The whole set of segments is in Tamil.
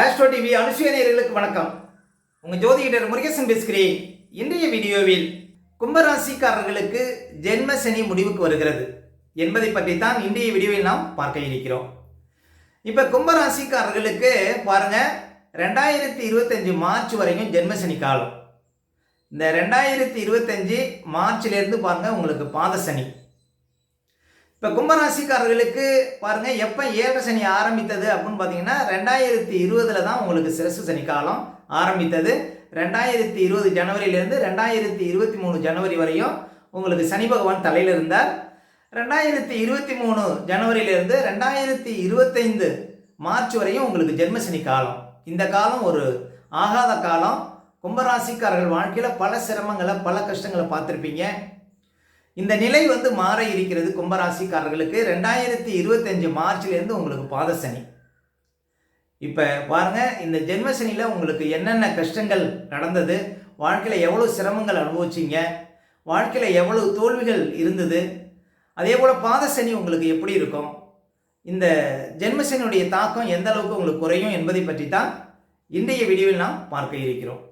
ஆஸ்ட்ரோ டிவி அனுசுய நேர்களுக்கு வணக்கம். உங்கள் ஜோதிடர் முருகேசன் பேசுகிறேன் இன்றைய வீடியோவில் கும்பராசிக்காரர்களுக்கு ஜென்ம சனி முடிவுக்கு வருகிறது என்பதை பற்றி தான் இன்றைய வீடியோவில் நாம் பார்க்க இருக்கிறோம். இப்போ கும்பராசிக்காரர்களுக்கு பாருங்க ரெண்டாயிரத்தி இருபத்தஞ்சு மார்ச் வரைக்கும் ஜென்ம சனி காலம். இந்த ரெண்டாயிரத்தி இருபத்தஞ்சு மார்ச்லேருந்து பாருங்கள் உங்களுக்கு பாத சனி. இப்போ கும்பராசிக்காரர்களுக்கு பாருங்கள் எப்போ ஏழரை சனி ஆரம்பித்தது அப்படின்னு பார்த்தீங்கன்னா ரெண்டாயிரத்தி இருபதில் தான் உங்களுக்கு சிரசு சனி காலம் ஆரம்பித்தது. ரெண்டாயிரத்தி இருபது ஜனவரியிலேருந்து ரெண்டாயிரத்தி இருபத்தி மூணு ஜனவரி வரையும் உங்களுக்கு சனி பகவான் தலையில் இருந்தார். ரெண்டாயிரத்தி இருபத்தி மூணு ஜனவரியிலேருந்து ரெண்டாயிரத்தி இருபத்தைந்து மார்ச் வரையும் உங்களுக்கு ஜென்மசனி காலம். இந்த காலம் ஒரு ஆகாத காலம். கும்பராசிக்காரர்கள் வாழ்க்கையில் பல சிரமங்களை பல கஷ்டங்களை பார்த்துருப்பீங்க. இந்த நிலை வந்து மாற இருக்கிறது கும்பராசிக்காரர்களுக்கு. ரெண்டாயிரத்தி இருபத்தஞ்சு மார்ச்லேருந்து உங்களுக்கு பாதசனி இப்போ பாருங்க இந்த ஜென்மசனியில் உங்களுக்கு என்னென்ன கஷ்டங்கள் நடந்தது? வாழ்க்கையில் எவ்வளோ சிரமங்கள் அனுபவிச்சிங்க? வாழ்க்கையில் எவ்வளவு தோல்விகள் இருந்தது? அதே போல் பாதசனி உங்களுக்கு எப்படி இருக்கும்? இந்த ஜென்மசனியுடைய தாக்கம் எந்த அளவுக்கு உங்களுக்கு குறையும் என்பதை பற்றி தான் இன்றைய வீடியோவில் நாம் பார்க்க இருக்கிறோம்.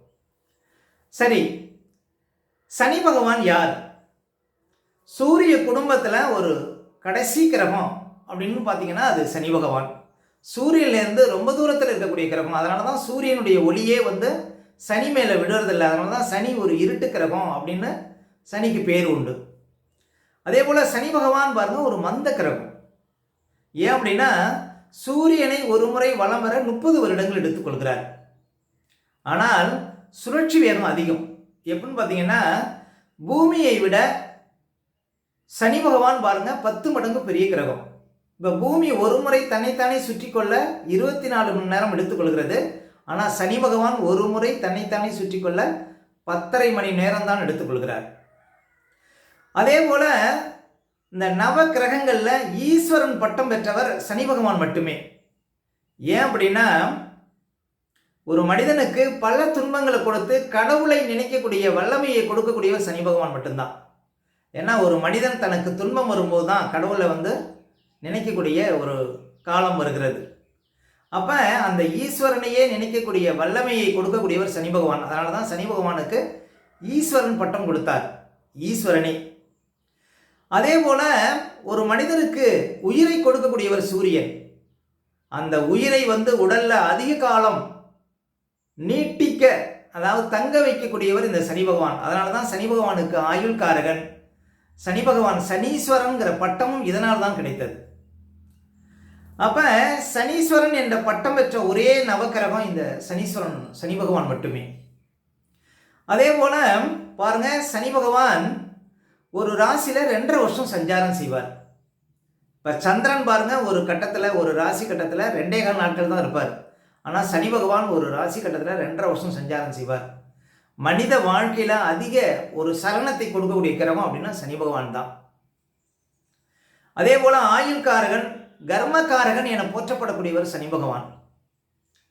சரி சனி பகவான் யார்? சூரிய குடும்பத்தில் ஒரு கடைசி கிரகம் அப்படின்னு பார்த்தீங்கன்னா அது சனி பகவான். சூரியன்லேருந்து ரொம்ப தூரத்தில் இருக்கக்கூடிய கிரகம். அதனால தான் சூரியனுடைய ஒளியே வந்து சனி மேலே விடுறதில்லை. அதனால தான் சனி ஒரு இருட்டு கிரகம் அப்படின்னு சனிக்கு பேர் உண்டு. அதே போல் சனி பகவான் பாருங்க ஒரு மந்த கிரகம். ஏன் அப்படின்னா சூரியனை ஒரு முறை வளம் வர முப்பது வருடங்கள் எடுத்துக்கொள்கிறார் ஆனால் சுழற்சி வேகம் அதிகம். எப்படின்னு பார்த்தீங்கன்னா பூமியை விட சனி பகவான் பாருங்க பத்து மடங்கு பெரிய கிரகம். இப்போ பூமி ஒரு முறை தன்னைத்தானே சுற்றி கொள்ள இருபத்தி நாலு மணி நேரம் எடுத்துக்கொள்கிறது. ஆனால் சனி பகவான் ஒரு முறை தன்னைத்தானே சுற்றி கொள்ள பத்தரை மணி நேரம் தான் எடுத்துக்கொள்கிறார். அதே போல இந்த நவ கிரகங்களில் ஈஸ்வரன் பட்டம் பெற்றவர் சனி பகவான் மட்டுமே. ஏன் அப்படின்னா ஒரு மனிதனுக்கு பல துன்பங்களை கொடுத்து கடவுளை நினைக்கக்கூடிய வல்லமையை கொடுக்கக்கூடியவர் சனி பகவான் மட்டும்தான். ஏன்னா ஒரு மனிதன் தனக்கு துன்பம் வரும்போது தான் கடவுளை வந்து நினைக்கக்கூடிய ஒரு காலம் வருகிறது. அப்போ அந்த ஈஸ்வரனையே நினைக்கக்கூடிய வல்லமையை கொடுக்கக்கூடியவர் சனி பகவான். அதனால தான் சனி பகவானுக்கு ஈஸ்வரன் பட்டம் கொடுத்தார். ஈஸ்வரனே. அதே போல் ஒரு மனிதனுக்கு உயிரை கொடுக்கக்கூடியவர் சூரியன். அந்த உயிரை வந்து உடலில் அதிக காலம் நீட்டிக்க அதாவது தங்க வைக்கக்கூடியவர் இந்த சனி பகவான். அதனால தான் சனி பகவானுக்கு ஆயுள் காரகன் சனி பகவான் சனீஸ்வரன்கிற பட்டமும் இதனால் தான் கிடைத்தது. அப்ப சனீஸ்வரன் என்ற பட்டம் பெற்ற ஒரே நவக்கிரகம் இந்த சனீஸ்வரன் சனி பகவான் மட்டுமே. அதே போல பாருங்க சனி பகவான் ஒரு ராசியில ரெண்டரை வருஷம் சஞ்சாரம் செய்வார். இப்போ சந்திரன் பாருங்க ஒரு கட்டத்தில் ஒரு ராசி கட்டத்தில் ரெண்டே கால் நாட்கள் தான் இருப்பார். ஆனால் சனி பகவான் ஒரு ராசி கட்டத்தில் ரெண்டரை வருஷம் சஞ்சாரம் செய்வார். மனித வாழ்க்கையில் அதிக ஒரு சரணத்தை கொடுக்கக்கூடிய கிரகம் அப்படின்னா சனி பகவான் தான். அதே போல் ஆயுள்காரகன் கர்மக்காரகன் என போற்றப்படக்கூடியவர் சனி பகவான்.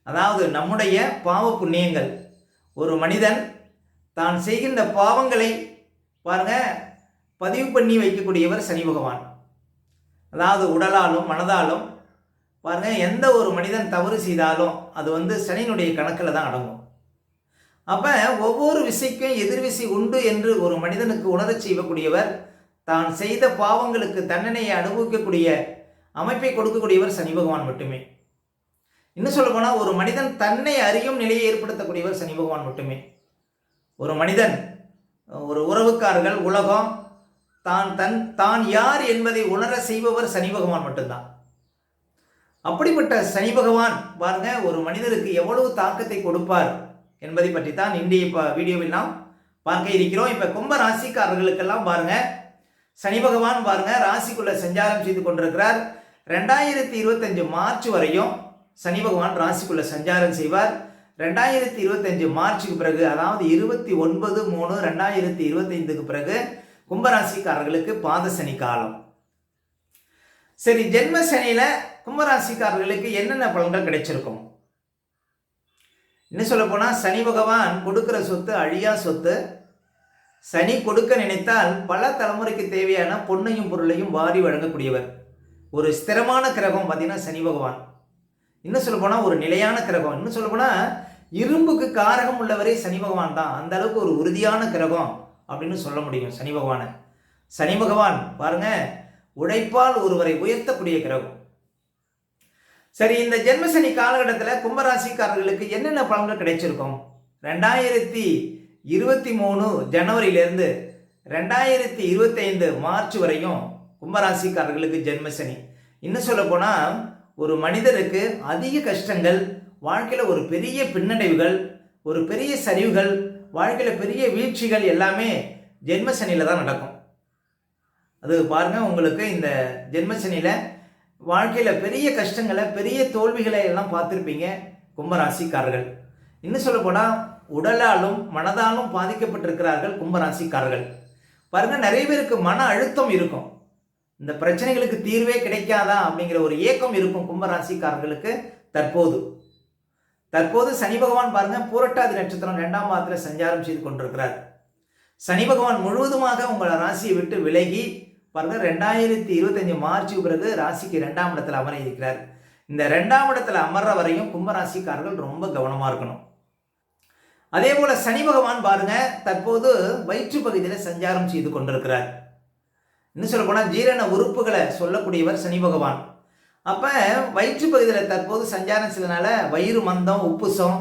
அதாவது நம்முடைய பாவ புண்ணியங்கள். ஒரு மனிதன் தான் செய்கின்ற பாவங்களை பாருங்க பதிவு பண்ணி வைக்கக்கூடியவர் சனி பகவான். அதாவது உடலாலும் மனதாலும் பாருங்க எந்த ஒரு மனிதன் தவறு செய்தாலும் அது வந்து சனியினுடைய கணக்கில் தான் அடங்கும். அப்போ ஒவ்வொரு விசைக்கும் எதிர்விசை உண்டு என்று ஒரு மனிதனுக்கு உணரச் செய்யக்கூடியவர் தான் செய்த பாவங்களுக்கு தண்டனையை அனுபவிக்கக்கூடிய அமைப்பை கொடுக்கக்கூடியவர் சனி பகவான் மட்டுமே. இன்னும் சொல்ல போனால் ஒரு மனிதன் தன்னை அறியும் நிலையை ஏற்படுத்தக்கூடியவர் சனி பகவான் மட்டுமே. ஒரு மனிதன் ஒரு உறவுக்காரர்கள் உலகம் தான் தன் தான் யார் என்பதை உணர செய்பவர் சனி பகவான் மட்டும்தான். அப்படிப்பட்ட சனி பகவான் பாருங்க ஒரு மனிதருக்கு எவ்வளவு தாக்கத்தை கொடுப்பார் என்பதை பற்றி தான் இன்றைய இப்போ வீடியோவில் நாம் பார்க்க இருக்கிறோம். இப்போ கும்ப ராசிக்காரர்களுக்கெல்லாம் பாருங்க. சனி பகவான் பாருங்க ராசிக்குள்ள சஞ்சாரம் செய்து கொண்டிருக்கிறார். ரெண்டாயிரத்தி இருபத்தஞ்சு மார்ச் வரையும் சனி பகவான் ராசிக்குள்ள சஞ்சாரம் செய்வார். ரெண்டாயிரத்தி இருபத்தஞ்சு மார்ச்சுக்கு பிறகு அதாவது இருபத்தி ஒன்பது மூணு ரெண்டாயிரத்தி இருபத்தைந்துக்கு பிறகு கும்பராசிக்காரர்களுக்கு பாத சனி காலம். சரி ஜென்ம சனியில கும்பராசிக்காரர்களுக்கு என்னென்ன பலன்கள் கிடைச்சிருக்கும்? என்ன சொல்ல போனால் சனி பகவான் கொடுக்குற சொத்து அழியா சொத்து சனி கொடுக்க நினைத்தால் பல தலைமுறைக்கு தேவையான பொன்னையும் பொருளையும் வாரி வழங்கக்கூடியவர். ஒரு ஸ்திரமான கிரகம் பார்த்தீங்கன்னா சனி பகவான். இன்னும் சொல்ல போனால் ஒரு நிலையான கிரகம். இன்னும் சொல்ல போனால் இரும்புக்கு காரகம் உள்ளவரே சனி பகவான் தான். அந்த அளவுக்கு ஒரு உறுதியான கிரகம் அப்படின்னு சொல்ல முடியும் சனி பகவானை. சனி பகவான் பாருங்க உழைப்பால் ஒருவரை உயர்த்தக்கூடிய கிரகம். சரி இந்த ஜென்மசனி காலகட்டத்தில் கும்பராசிக்காரர்களுக்கு என்னென்ன பலன்கள் கிடைச்சிருக்கும்? ரெண்டாயிரத்தி இருபத்தி மூணு ஜனவரியிலேருந்து ரெண்டாயிரத்தி இருபத்தைந்து மார்ச் வரையும் கும்பராசிக்காரர்களுக்கு ஜென்மசனி. இன்னும் சொல்ல போனால் ஒரு மனிதருக்கு அதிக கஷ்டங்கள் வாழ்க்கையில் ஒரு பெரிய பின்னடைவுகள் ஒரு பெரிய சரிவுகள் வாழ்க்கையில் பெரிய வீழ்ச்சிகள் எல்லாமே ஜென்மசனியில் தான் நடக்கும். அது பாருங்கள் உங்களுக்கு இந்த ஜென்மசனியில் வாழ்க்கையில் பெரிய கஷ்டங்களை பெரிய தோல்விகளை எல்லாம் பார்த்துருப்பீங்க கும்பராசிக்காரர்கள். இன்னும் சொல்லப்போனால் உடலாலும் மனதாலும் பாதிக்கப்பட்டிருக்கிறார்கள் கும்பராசிக்காரர்கள். பாருங்க நிறைய பேருக்கு மன அழுத்தம் இருக்கும். இந்த பிரச்சனைகளுக்கு தீர்வே கிடைக்காதா அப்படிங்கிற ஒரு ஏக்கம் இருக்கும் கும்பராசிக்காரர்களுக்கு தற்போது. தற்போது சனி பகவான் பாருங்க பூரட்டாதி நட்சத்திரம் ரெண்டாம் மாதத்துல சஞ்சாரம் செய்து கொண்டிருக்கிறார். சனி பகவான் முழுவதுமாக உங்களை ராசியை விட்டு விலகி பாருங்க ரெண்டாயிரத்தி இருபத்தஞ்சு மார்ச் பிறகு ராசிக்கு ரெண்டாம் இடத்துல அமர இருக்கிறார். இந்த ரெண்டாம் இடத்துல அமர்ற வரையும் கும்பராசிக்காரர்கள் ரொம்ப கவனமாக இருக்கணும். அதே போல சனி பகவான் பாருங்க தற்போது வயிற்று பகுதியில் சஞ்சாரம் செய்து கொண்டிருக்கிறார். இன்னும் சொல்ல போனால் ஜீரண உறுப்புகளை சொல்லக்கூடியவர் சனி பகவான். அப்போ வயிற்று பகுதியில் தற்போது சஞ்சாரம் செய்தனால வயிறு மந்தம் உப்புசம்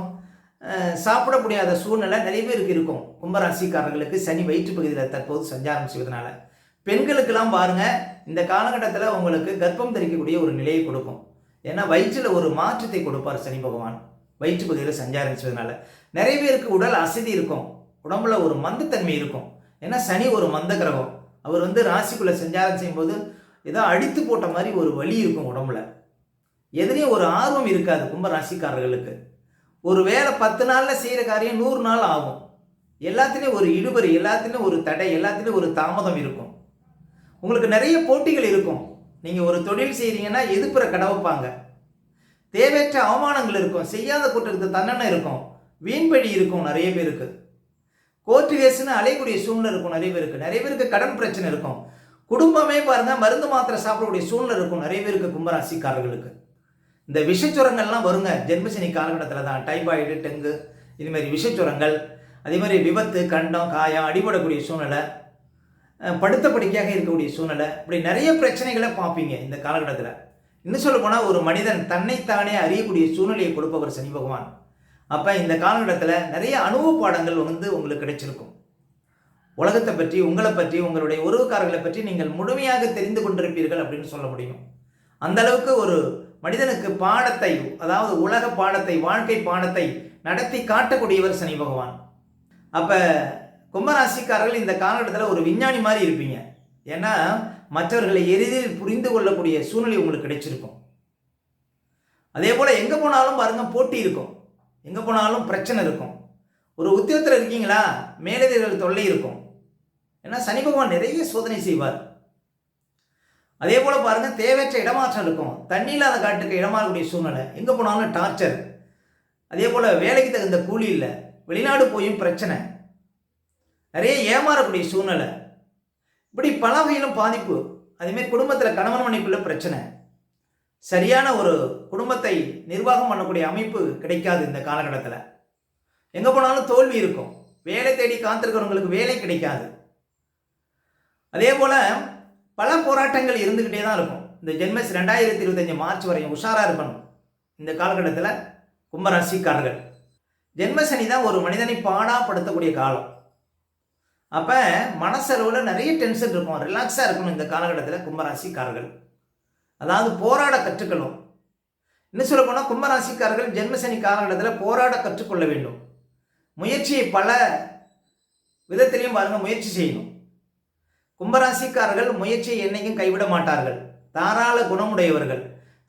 சாப்பிட முடியாத சூழ்நிலை நிறைய பேருக்கு இருக்கும். கும்பராசிக்காரர்களுக்கு சனி வயிற்று பகுதியில் தற்போது சஞ்சாரம் செய்வதனால. பெண்களுக்கெல்லாம் பாருங்க இந்த காலகட்டத்தில் உங்களுக்கு கர்ப்பம் தரிக்கக்கூடிய ஒரு நிலையை கொடுக்கும். ஏன்னா வயிற்றில் ஒரு மாற்றத்தை கொடுப்பார் சனி பகவான். வயிற்று பகுதியில் சஞ்சாரம் செய்வதனால நிறைய பேருக்கு உடல் அசதி இருக்கும். உடம்புல ஒரு மந்தத்தன்மை இருக்கும். ஏன்னா சனி ஒரு மந்த கிரகம். அவர் வந்து ராசிக்குள்ள சஞ்சாரம் செய்யும்போது ஏதோ அடித்து போட்ட மாதிரி ஒரு வலி இருக்கும் உடம்புல. எதுலேயும் ஒரு ஆர்வம் இருக்காது கும்ப ராசிக்காரர்களுக்கு ஒரு வேலை பத்து நாளில் செய்கிற காரியம் நூறு நாள் ஆகும். எல்லாத்துலேயும் ஒரு இடுபறி எல்லாத்துலேயும் ஒரு தடை எல்லாத்துலேயும் ஒரு தாமதம் இருக்கும். உங்களுக்கு நிறைய போட்டிகள் இருக்கும். நீங்கள் ஒரு தொழில் செய்கிறீங்கன்னா எதிர்ப்புற கடவுப்பாங்க. தேவையற்ற அவமானங்கள் இருக்கும். செய்யாத கூட்டத்துக்கு தண்டனை இருக்கும். வீண்பழி இருக்கும் நிறைய பேருக்கு. கோர்ட்டு கேஸ்னு அலையக்கூடிய சூழ்நிலை இருக்கும் நிறைய பேருக்கு. நிறைய பேருக்கு கடன் பிரச்சனை இருக்கும். குடும்பமே பாருங்கள் மருந்து மாத்திரை சாப்பிடக்கூடிய சூழ்நிலை இருக்கும் நிறைய பேருக்கு கும்பராசிக்காரர்களுக்கு. இந்த விஷச்சுரங்கள்லாம் வருங்க. ஜென்மசனி காலகட்டத்தில் தான் டைபாய்டு டெங்கு இதுமாரி விஷச்சுரங்கள் அதே மாதிரி விபத்து கண்டம் காயம் அடிபடக்கூடிய சூழ்நிலை. படுத்த படிக்கையாக இருக்கக்கூடிய சூழ்நிலை. இப்படி நிறைய பிரச்சனைகளை பார்ப்பீங்க இந்த காலகட்டத்தில். இன்னும் சொல்ல போனால் ஒரு மனிதன் தன்னைத்தானே அறியக்கூடிய சூழ்நிலையை கொடுப்பவர் சனி பகவான். அப்போ இந்த காலகட்டத்தில் நிறைய அனுபவ பாடங்கள் வந்து உங்களுக்கு கிடைச்சிருக்கும். உலகத்தை பற்றி உங்களை பற்றி உங்களுடைய உறவுக்காரர்களை பற்றி நீங்கள் முழுமையாக தெரிந்து கொண்டிருப்பீர்கள் அப்படின்னு சொல்ல முடியும். அந்த அளவுக்கு ஒரு மனிதனுக்கு பாடத்தை அதாவது உலக பாடத்தை வாழ்க்கை பாடத்தை நடத்தி காட்டக்கூடியவர் சனி பகவான். அப்போ கும்பராசிக்காரர்கள் இந்த காலகட்டத்தில் ஒரு விஞ்ஞானி மாதிரி இருப்பீங்க. ஏன்னா மற்றவர்களை எளிதில் புரிந்து கொள்ளக்கூடிய சூழ்நிலை உங்களுக்கு கிடைச்சிருக்கும். அதே போல் எங்கே போனாலும் பாருங்கள் போட்டி இருக்கும். எங்கே போனாலும் பிரச்சனை இருக்கும். ஒரு உத்தியோகத்தில் இருக்கீங்களா? மேலதிகள் தொல்லை இருக்கும். ஏன்னா சனி பகவான் நிறைய சோதனை செய்வார். அதே போல் பாருங்கள் தேவையற்ற இடமாற்றம் இருக்கும். தண்ணி இல்லாத காட்டுக்கு இடமாறக்கூடிய சூழ்நிலை. எங்கே போனாலும் டார்ச்சர். அதே போல் வேலைக்கு தகுந்த கூலி இல்லை. வெளிநாடு போயும் பிரச்சனை. நிறைய ஏமாறக்கூடிய சூழ்நிலை. இப்படி பல வகையிலும் பாதிப்பு. அதேமாரி குடும்பத்தில் கணவன் மனைக்குள்ள பிரச்சனை. சரியான ஒரு குடும்பத்தை நிர்வாகம் பண்ணக்கூடிய அமைப்பு கிடைக்காது இந்த காலகட்டத்தில். எங்கே போனாலும் தோல்வி இருக்கும். வேலை தேடி காத்திருக்கிறவங்களுக்கு வேலை கிடைக்காது. அதே போல் பல போராட்டங்கள் இருந்துக்கிட்டே தான் இருக்கும். இந்த ஜென்மஸ் ரெண்டாயிரத்தி இருபத்தஞ்சி மார்ச் வரையும் உஷாராக இருக்கணும். இந்த காலகட்டத்தில் கும்பராசிக்காரர்கள். ஜென்மசனி தான் ஒரு மனிதனை பாடாப்படுத்தக்கூடிய காலம். அப்போ மனசளவில் நிறைய டென்ஷன் இருக்கும். ரிலாக்ஸாக இருக்கணும் இந்த காலகட்டத்தில் கும்பராசிக்காரர்கள். அதாவது போராட கற்றுக்கணும். இன்னும் சொல்லப்போனால் கும்பராசிக்காரர்கள் ஜென்மசனி காலகட்டத்தில் போராட கற்றுக்கொள்ள வேண்டும். முயற்சியை பல விதத்திலையும் பாருங்க முயற்சி செய்யணும். கும்பராசிக்காரர்கள் முயற்சியை என்னைக்கும் கைவிட மாட்டார்கள். தாராள குணமுடையவர்கள்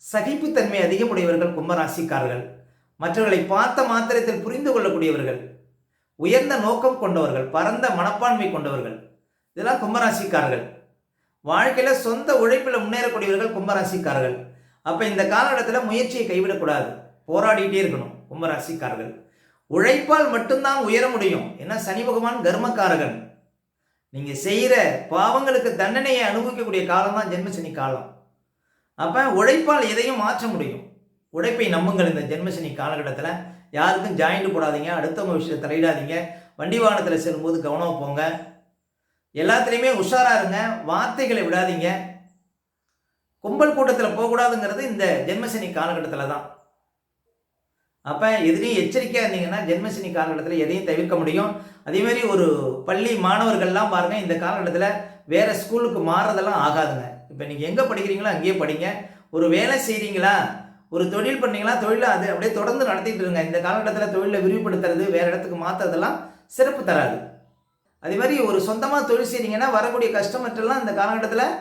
சகிப்புத்தன்மை அதிகமுடையவர்கள் கும்பராசிக்காரர்கள். மற்றவர்களை பார்த்த மாத்திரத்தில் புரிந்து கொள்ளக்கூடியவர்கள். உயர்ந்த நோக்கம் கொண்டவர்கள் பரந்த மனப்பான்மை கொண்டவர்கள். இதெல்லாம் கும்பராசிக்காரர்கள். வாழ்க்கையில் சொந்த உழைப்பில் முன்னேறக்கூடியவர்கள் கும்பராசிக்காரர்கள். அப்போ இந்த காலகட்டத்தில் முயற்சியை கைவிடக்கூடாது. போராடிட்டே இருக்கணும் கும்பராசிக்காரர்கள். உழைப்பால் மட்டும்தான் உயர முடியும். ஏன்னா சனி பகவான் கர்மக்காரகன். நீங்கள் செய்கிற பாவங்களுக்கு தண்டனையை அனுபவிக்கக்கூடிய காலம் தான் ஜென்மசனி காலம். அப்போ உழைப்பால் எதையும் மாற்ற முடியும். உழைப்பை நம்புங்கள் இந்த ஜென்மசனி காலகட்டத்தில். யாருக்கும் ஜாயிண்ட் போடாதீங்க அடுத்தவங்க விஷயத்தை தலையிடாதீங்க. வண்டி வாகனத்தில் செல்லும்போது கவனமாக போங்க. எல்லாத்துலேயுமே உஷாராக இருங்க வார்த்தைகளை விடாதீங்க. கும்பல் கூட்டத்தில் போகக்கூடாதுங்கிறது இந்த ஜென்மசனி காலகட்டத்தில் தான். அப்போ எதுலேயும் எச்சரிக்கையாக இருந்தீங்கன்னா ஜென்மசனி காலகட்டத்தில் எதையும் தவிர்க்க முடியும். அதேமாரி ஒரு பள்ளி மாணவர்கள்லாம் பாருங்கள் இந்த காலகட்டத்தில் வேறு ஸ்கூலுக்கு மாறுறதெல்லாம் ஆகாதுங்க. இப்போ நீங்கள் எங்கே படிக்கிறீங்களோ அங்கேயே படிங்க. ஒரு வேலை செய்கிறீங்களா ஒரு தொழில் பண்ணீங்கன்னா தொழிலை அது அப்படியே தொடர்ந்து நடத்திட்டு இருங்க. இந்த காலகட்டத்தில் தொழிலை விரிவுபடுத்துறது வேறு இடத்துக்கு மாற்றுறதெல்லாம் சிறப்பு தராது. அதே மாதிரி ஒரு சொந்தமாக தொழில் செய்கிறீங்கன்னா வரக்கூடிய கஸ்டமர்ட்டெல்லாம் இந்த காலகட்டத்தில்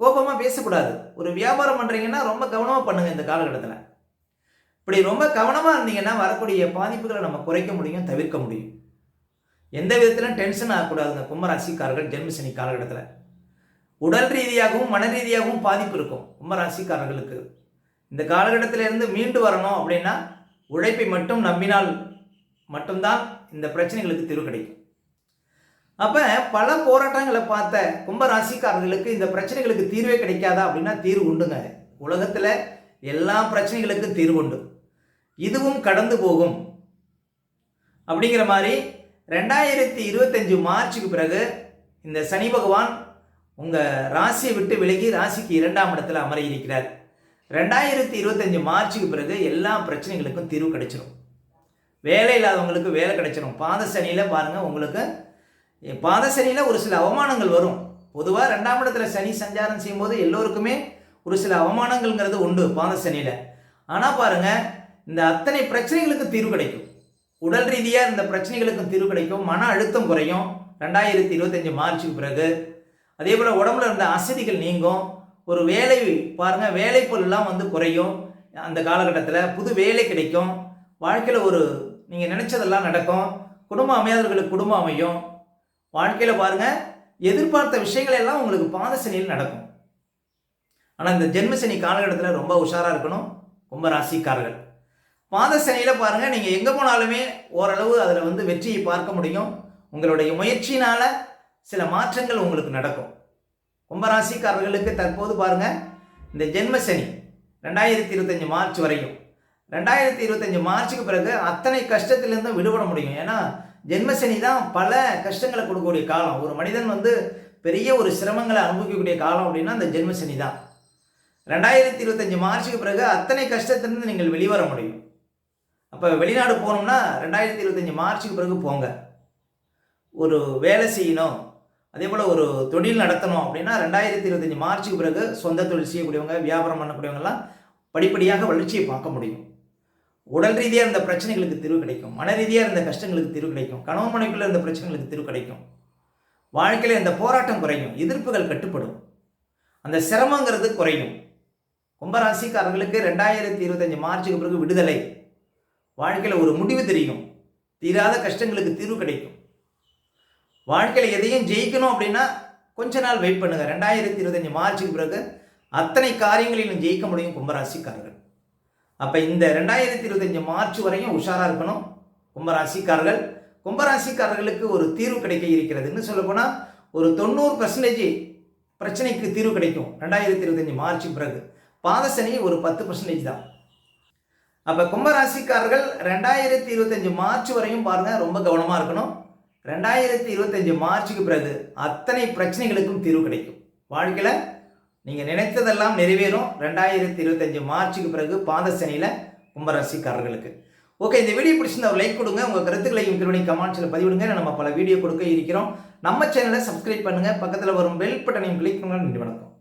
கோபமாக பேசக்கூடாது. ஒரு வியாபாரம் பண்ணுறீங்கன்னா ரொம்ப கவனமாக பண்ணுங்கள் இந்த காலகட்டத்தில். இப்படி ரொம்ப கவனமாக இருந்தீங்கன்னா வரக்கூடிய பாதிப்புகளை நம்ம குறைக்க முடியும் தவிர்க்க முடியும். எந்த விதத்திலும் டென்ஷன் ஆகக்கூடாதுங்க. கும்பராசிக்காரர்கள் ஜென்மசனி காலகட்டத்தில். உடல் ரீதியாகவும் மன ரீதியாகவும் பாதிப்பு இருக்கும். கும்பராசிக்காரர்களுக்கு. இந்த காலகட்டத்திலிருந்து மீண்டு வரணும் அப்படின்னா உழைப்பை மட்டும் நம்பினால் மட்டும்தான் இந்த பிரச்சனைகளுக்கு தீர்வு கிடைக்கும். அப்போ பல போராட்டங்களை பார்த்த கும்பராசிக்காரர்களுக்கு இந்த பிரச்சனைகளுக்கு தீர்வே கிடைக்காதா அப்படின்னா தீர்வு உண்டுங்க. உலகத்தில் எல்லா பிரச்சனைகளுக்கும் தீர்வு உண்டு. இதுவும் கடந்து போகும். அப்படிங்கிற மாதிரி ரெண்டாயிரத்தி இருபத்தஞ்சு மார்ச்சுக்கு பிறகு இந்த சனி பகவான் உங்கள் ராசியை விட்டு விலகி ராசிக்கு இரண்டாம் இடத்தில் அமர இருக்கிறார். ரெண்டாயிரத்தி இருபத்தஞ்சு மார்ச்சுக்கு பிறகு எல்லா பிரச்சனைகளுக்கும் தீர்வு கிடைச்சிரும். வேலை இல்லாதவங்களுக்கு வேலை கிடைச்சிரும். பாத சனியில் பாருங்கள் உங்களுக்கு பாத சனியில் ஒரு சில அவமானங்கள் வரும். பொதுவாக ரெண்டாம் இடத்துல சனி சஞ்சாரம் செய்யும்போது எல்லோருக்குமே ஒரு சில அவமானங்கள்ங்கிறது உண்டு பாத சனியில். ஆனால் பாருங்கள் இந்த அத்தனை பிரச்சனைகளுக்கு தீர்வு கிடைக்கும். உடல் ரீதியாக இந்த பிரச்சனைகளுக்கும் தீர்வு கிடைக்கும். மன அழுத்தம் குறையும். ரெண்டாயிரத்தி இருபத்தஞ்சி மார்ச்சுக்கு பிறகு. அதே போல் உடம்புல இருந்த அசதிகள் நீங்கும். ஒரு வேலை பாருங்கள் வேலை பொருள்லாம் வந்து குறையும். அந்த காலகட்டத்தில் புது வேலை கிடைக்கும். வாழ்க்கையில் ஒரு நீங்கள் நினச்சதெல்லாம் நடக்கும். குடும்பம் அமையாதவர்களுக்கு குடும்பம் அமையும். வாழ்க்கையில் பாருங்கள் எதிர்பார்த்த விஷயங்கள் எல்லாம் உங்களுக்கு பாதசனியில் நடக்கும். ஆனால் இந்த ஜென்மசனி காலகட்டத்தில் ரொம்ப உஷாராக இருக்கணும். கும்பராசிக்காரர்கள் பாதசனியில் பாருங்கள் நீங்கள் எங்கே போனாலுமே ஓரளவு அதில் வந்து வெற்றியை பார்க்க முடியும். உங்களுடைய முயற்சினால் சில மாற்றங்கள் உங்களுக்கு நடக்கும். கும்பராசிக்காரர்களுக்கு தற்போது பாருங்கள் இந்த ஜென்மசனி ரெண்டாயிரத்தி இருபத்தஞ்சி மார்ச் வரையும். ரெண்டாயிரத்தி இருபத்தஞ்சி மார்ச்சுக்கு பிறகு அத்தனை கஷ்டத்திலேருந்தும் விடுபட முடியும். ஏன்னா ஜென்மசனி தான் பல கஷ்டங்களை கொடுக்கக்கூடிய காலம். ஒரு மனிதன் வந்து பெரிய ஒரு சிரமங்களை அனுபவிக்கக்கூடிய காலம் அப்படின்னா அந்த ஜென்மசனி தான். ரெண்டாயிரத்தி இருபத்தஞ்சி மார்ச்சுக்கு பிறகு அத்தனை கஷ்டத்திலிருந்து நீங்கள் வெளிவர முடியும். அப்போ வெளிநாடு போகணும்னா ரெண்டாயிரத்தி இருபத்தஞ்சி மார்ச்சுக்கு பிறகு போங்க. ஒரு வேலை செய்யணும் அதே போல் ஒரு தொழில் நடத்தணும் அப்படின்னா ரெண்டாயிரத்தி இருபத்தஞ்சி மார்ச்சுக்கு பிறகு சொந்த தொழில் செய்யக்கூடியவங்க வியாபாரம் பண்ணக்கூடியவங்கலாம் படிப்படியாக வளர்ச்சியை பார்க்க முடியும். உடல் ரீதியாக இருந்த பிரச்சனைகளுக்கு தீர்வு கிடைக்கும். மன ரீதியாக இருந்த கஷ்டங்களுக்கு தீர்வு கிடைக்கும். கணவன் மனைக்குள்ள இருந்த பிரச்சனைகளுக்கு தீர்வு கிடைக்கும். வாழ்க்கையில் இந்த போராட்டம் குறையும். எதிர்ப்புகள் கட்டுப்படும். அந்த சிரமங்கிறது குறையும். கும்பராசிக்காரர்களுக்கு ரெண்டாயிரத்தி இருபத்தஞ்சி மார்ச்சுக்கு பிறகு விடுதலை. வாழ்க்கையில் ஒரு முடிவு தெரியும். தீராத கஷ்டங்களுக்கு தீர்வு கிடைக்கும். வாழ்க்கையில் எதையும் ஜெயிக்கணும் அப்படின்னா கொஞ்ச நாள் வெயிட் பண்ணுங்கள் ரெண்டாயிரத்தி இருபத்தஞ்சி மார்ச்சுக்கு பிறகு அத்தனை காரியங்களிலும் ஜெயிக்க முடியும் கும்பராசிக்காரர்கள். அப்போ இந்த ரெண்டாயிரத்தி இருபத்தஞ்சி மார்ச் வரையும் உஷாராக இருக்கணும் கும்பராசிக்காரர்கள். கும்பராசிக்காரர்களுக்கு ஒரு தீர்வு கிடைக்க இருக்கிறதுன்னு சொல்லப்போனால் ஒரு தொண்ணூறு பர்சன்டேஜ் பிரச்சனைக்கு தீர்வு கிடைக்கும் ரெண்டாயிரத்தி இருபத்தஞ்சி மார்ச் பிறகு. பாதசனி ஒரு பத்து பர்சன்டேஜ் தான். அப்போ கும்பராசிக்காரர்கள் ரெண்டாயிரத்தி இருபத்தஞ்சி மார்ச் வரையும் பாருங்கள் ரொம்ப கவனமாக இருக்கணும். ரெண்டாயிரத்தி இருபத்தஞ்சி மார்ச்சுக்கு பிறகு அத்தனை பிரச்சனைகளுக்கும் தீர்வு கிடைக்கும். வாழ்க்கையில் நீங்கள் நினைத்ததெல்லாம் நிறைவேறும். ரெண்டாயிரத்தி இருபத்தஞ்சு மார்ச்சுக்கு பிறகு பாதசனியில் கும்பராசிக்காரர்களுக்கு. ஓகே இந்த வீடியோ பிடிச்சிருந்தா ஒரு லைக் கொடுங்க. உங்கள் கருத்துக்களையும் திருவணி கமெண்ட்ஸில் பதிவிடுங்க. நம்ம பல வீடியோ கொடுக்க இருக்கிறோம். நம்ம சேனலை சப்ஸ்கிரைப் பண்ணுங்கள் பக்கத்தில் வரும் பெல் பட்டனையும் கிளிக் பண்ணுங்கள் நன்றி வணக்கம்.